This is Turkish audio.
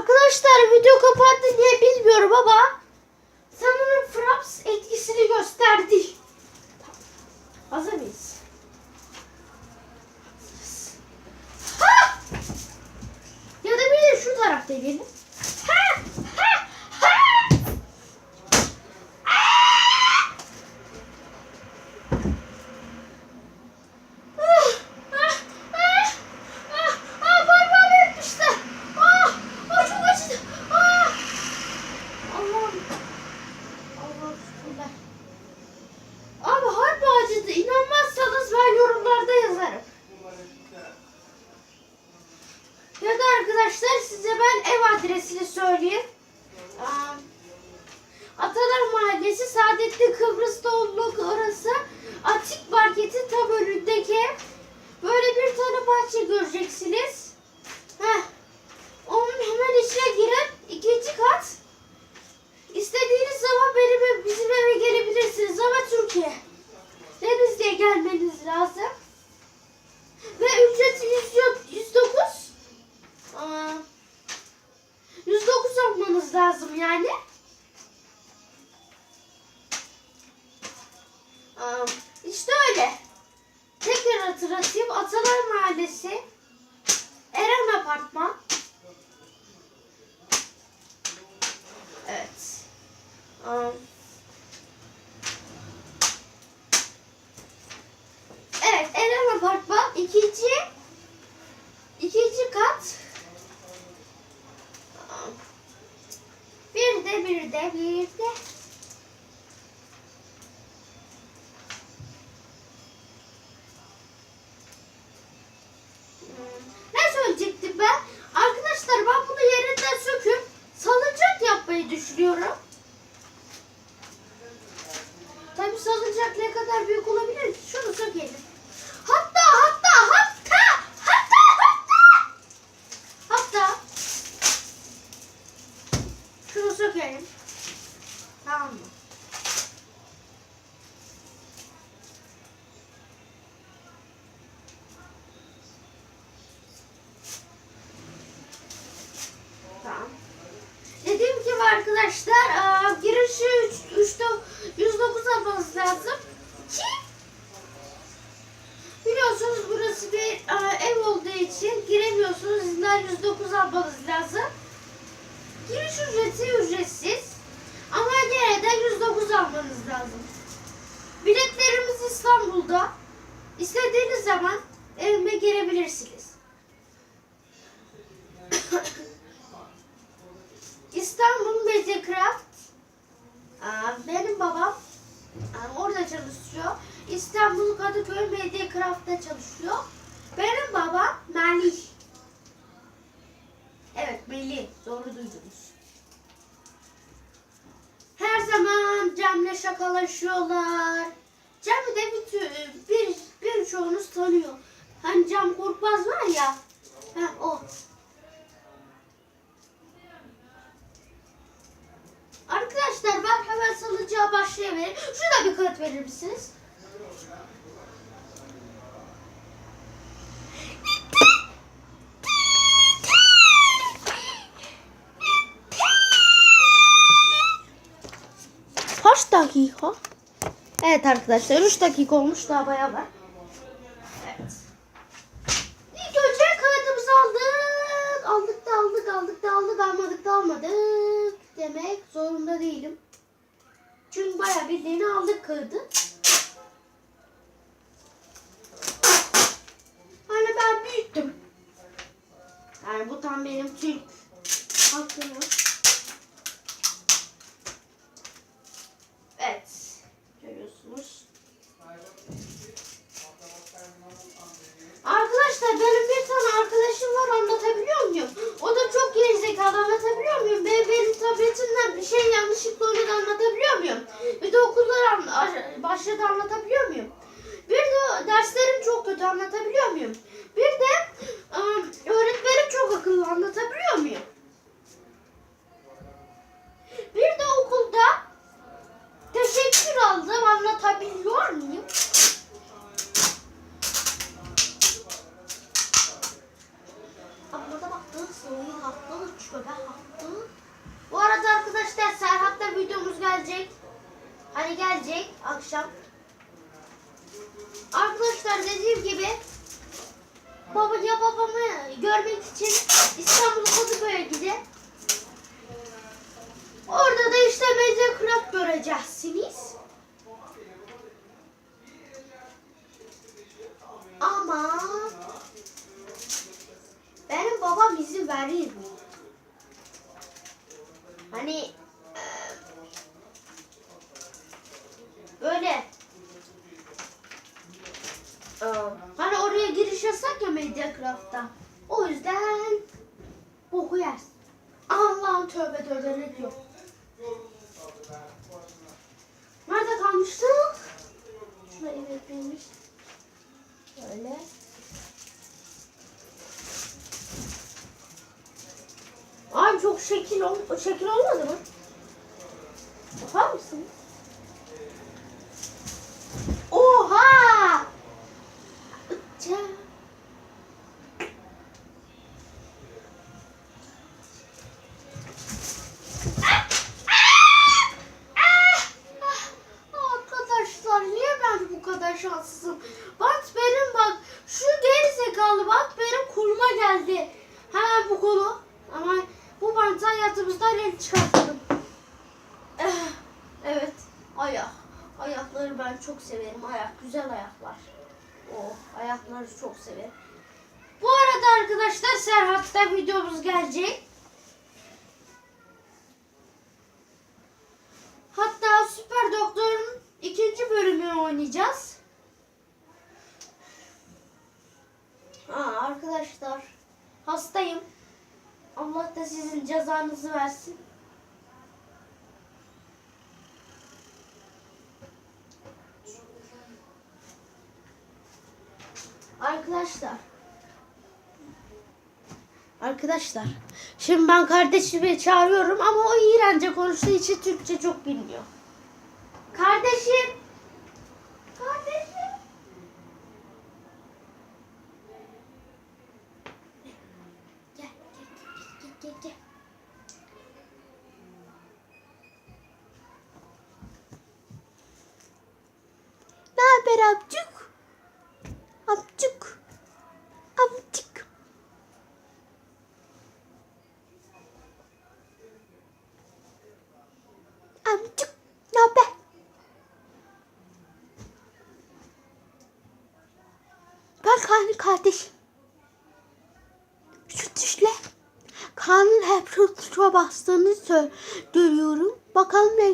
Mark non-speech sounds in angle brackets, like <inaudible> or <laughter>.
Arkadaşlar video kapattı diye bilmiyorum ama sanırım Fraps etkisini gösterdi. Hazır mıyız? Ha! Ya da bir de şu tarafta gelin. করিয়ে lazım yani. Bir de bir de bir de Hmm, Ne söyleyecektim ben? Arkadaşlar ben bunu yerinden söküp salıncak yapmayı düşünüyorum. Tabii salıncak ne kadar büyük olabilir? Şunu sökelim. Hatta hatta hatta hatta hatta hatta şunu sökelim. Tamam mı? Tamam. Dediğim arkadaşlar aa, girişi 3, 3, 109 almanız lazım. Ki biliyorsunuz burası bir aa, ev olduğu için giremiyorsunuz. İzinden 109 almanız lazım. Giriş ücreti ücretsiz. Ama gene de 109 almanız lazım. Biletlerimiz İstanbul'da. İstediğiniz zaman evime gelebilirsiniz. <coughs> İstanbul Mediacraft. Benim babam orada çalışıyor. İstanbul Kadıköy Mediacraft'ta çalışıyor. Benim babam Melih. Melih. Doğru duydunuz. Her zaman Cem'le şakalaşıyorlar. Cem'i de bir, bir, birçoğunuz tanıyor. Hani Cem Korkmaz var ya. Ha, o. Arkadaşlar ben hemen salıncağa başlayabilirim. Şurada bir kağıt verir misiniz? Kaç dakika? Evet arkadaşlar 3 dakika olmuş daha bayağı var. Evet. İlk önce kağıdımızı aldık. Aldık da aldık aldık da aldık almadık da almadık demek zorunda değilim. Çünkü bayağı bildiğini aldık kağıdı. Hani ben büyüttüm. Yani bu tam benim Türk hakkımı. Evet. Görüyorsunuz. Arkadaşlar benim bir tane arkadaşım var anlatabiliyor muyum? O da çok gerizekalı anlatabiliyor muyum? Ben benim tabletimden bir şey yanlışlıkla oynadı anlatabiliyor muyum? Bir de okullar an- başladı anlatabiliyor muyum? Bir de derslerim çok kötü anlatabiliyor muyum? Bir de ıı, öğretmenim çok akıllı anlatabiliyor muyum? Bir de okulda teşekkür aldım anlatabiliyor muyum? Havada baktığın soğuğun haftalık bebe. Hı? Bu arada arkadaşlar Serhat'ta videomuz gelecek. Hani gelecek akşam. Arkadaşlar dediğim gibi baba ya babamı görmek için İstanbul Kadıköy'e gidin. Orada da işte Mediacraft göreceksiniz. Ama benim babam izin verir mi? Hani e, böyle e, hani oraya giriş yasak ya Mediacraft'ta. O yüzden boku yersin. Allah'ım tövbe tövbe ne diyor? Nerede kalmıştık? Şurada evet neymiş? Böyle. Abi çok şekil, ol şekil olmadı mı? Bakar mısın? Oha! Ca- Arkadaşlar niye ben bu kadar şanssızım? Bak benim bak şu geri zekalı bak benim kuruma geldi. Hemen bu kolu. Ama bu bantı hayatımızdan el çıkartalım. Eh, Evet ayak. Ayakları ben çok severim. Ayak güzel ayaklar. Oh ayakları çok severim. Bu arada arkadaşlar Serhat'ta videomuz gelecek. Hatta Süper Doktor'un ikinci bölümünü oynayacağız. Aa, arkadaşlar hastayım. Allah da sizin cezanızı versin. Arkadaşlar. Arkadaşlar. Şimdi ben kardeşimi çağırıyorum ama o İranca konuştuğu için Türkçe çok bilmiyor. Kardeşim. Kardeşim. Gel, gel, gel, gel, gel. Ne haber amcuk? Amcuk. Amcuk. Amcuk. Ne haber? Ben Kaan'ın kardeşim. Şu tuşla Kaan'ın hep şu tuşa bastığını görüyorum. Bakalım ne